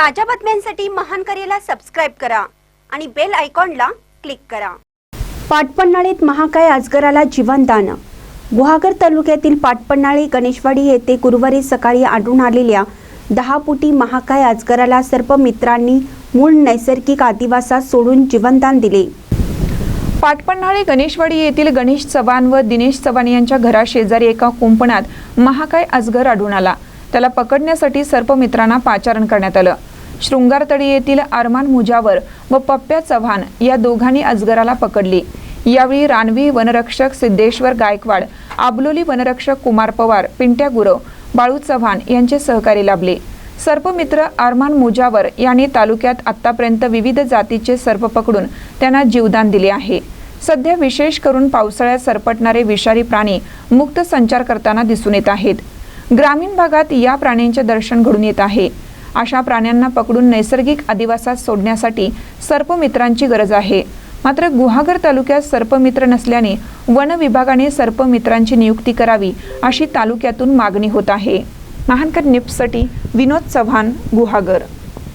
ताज्या बातम्यांसाठी महान करेला सबस्क्राईब करा आणि बेल आयकॉनला क्लिक करा. पाटपन्हाळीत महाकाय अजगराला जीवनदान गुहागर तालुक्यातील पाटपन्हाळी गणेशवाडी येथे गुरुवारी सकाळी आढळून आलेल्या दहा फुटी महाकाय अजगराला सर्प मित्रांनी मूळ नैसर्गिक आदिवासात सोडून जीवनदान दिले. पाटपन्हाळे गणेशवाडी येथील गणेश चव्हाण व दिनेश चव्हाण यांच्या घराशेजारी एका कुंपणात महाकाय अजगर आढळून आला. त्याला पकडण्यासाठी सर्पमित्रांना पाचारण करण्यात आलं. शृंगारतळी येथील अरमान मुजावर व पप्प्या चव्हाण या दोघांनी अजगराला पकडली. यावेळी रानवी वनरक्षक सिद्धेश्वर गायकवाड आबलोली वनरक्षक कुमार पवार पिंट्या गुरव बाळू चव्हाण यांचे सहकारी लाभले. सर्पमित्र अरमान मुजावर यांनी तालुक्यात आतापर्यंत विविध जातीचे सर्प पकडून त्यांना जीवदान दिले आहे. सध्या विशेष करून पावसाळ्यात सरपटणारे विषारी प्राणी मुक्त संचार करताना दिसून येत आहेत. ग्रामीण भागात या प्राण्यांचे दर्शन घडून येत आहे. अशा प्राण्यांना पकडून नैसर्गिक अधिवासात सोडण्यासाठी सर्पमित्रांची गरज आहे. मात्र गुहागर तालुक्यात सर्पमित्र नसल्याने वन विभागाने सर्पमित्रांची नियुक्ती करावी अशी तालुक्यातून मागणी होत आहे. महानकर निप्ससाठी विनोद चव्हाण गुहागर.